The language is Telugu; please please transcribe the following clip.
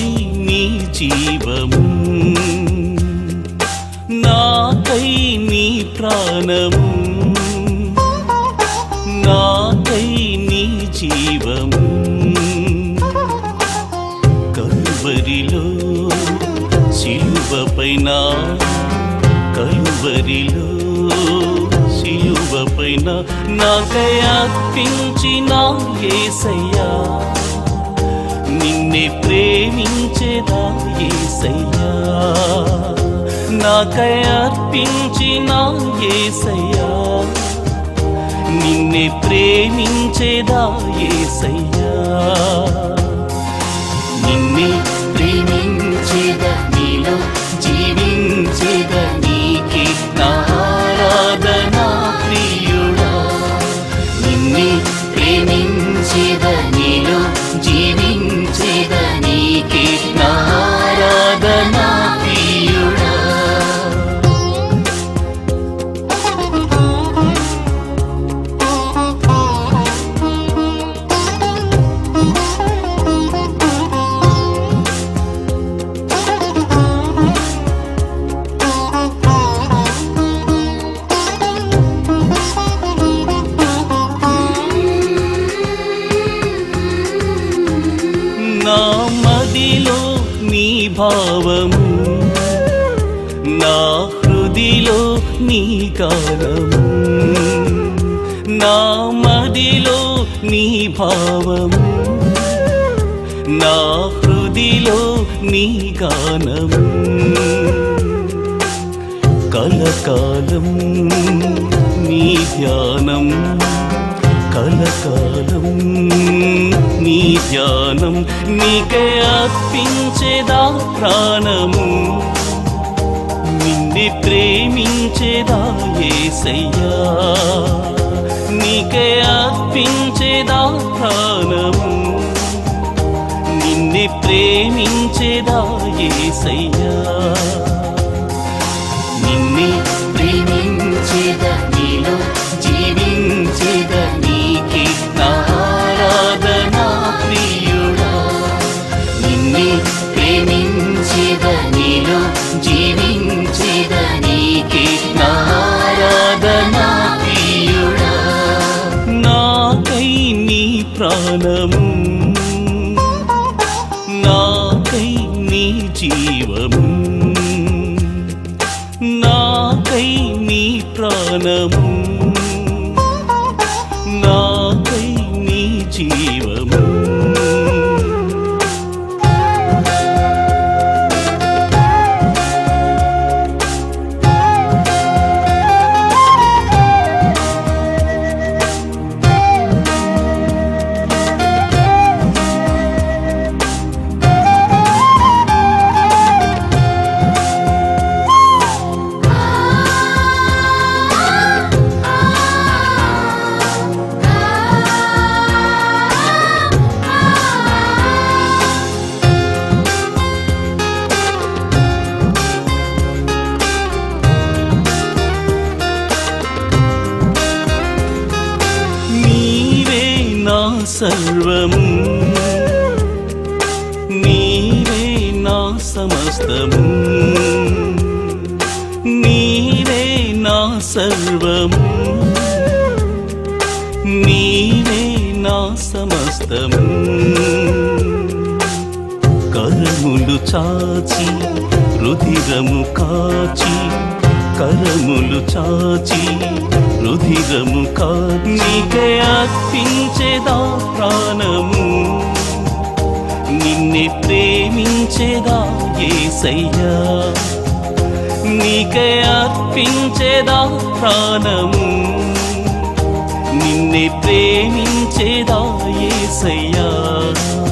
నాకై నీ జీవము నాకై నీ ప్రాణము నాకై నీ జీవము. కలువరిలో శిలువపైన కలువరిలో శిలువపైన నాకై అర్పించిన ఏసయ్యా. నిన్నే ప్రేమించేదా యేసయ్యా నాకై అర్పించిన ఏసయ్యా? నిన్నే ప్రేమించేదా యేసయ్యా నీ గానము నా మదిలో నీ భావము. నా హృదిలో నీ గానము. కలకాలం నీ ధ్యానం. కలకాలం నీ ధ్యానం నీకే అర్పించేదా ప్రాణము. నిన్నే ప్రేమించేదా ఏసయ్యా? నీకే అర్పించేదా ప్రాణము? నిన్నే ప్రేమించేదా ఏసయ్యా? నిన్నే ప్రేమించేదా నీలో నీకే నా ప్రియుడా నాకై నీ ప్రాణము నాకై నీ జీవము. సర్వము. నీవే నా సమస్తము. నీవే నా సర్వము. నీవే నా సమస్తము. కరములు చాచి రుధిరము కాచి కరములు చాచి రుధిరము కాగ్నికే అర్పించేదా ప్రాణము? నిన్నే ప్రేమించేదా ఏసయ్యా? నీకే అర్పించేదా ప్రాణము? నిన్నే ప్రేమించేదా ఏసయ్యా? నిన్నే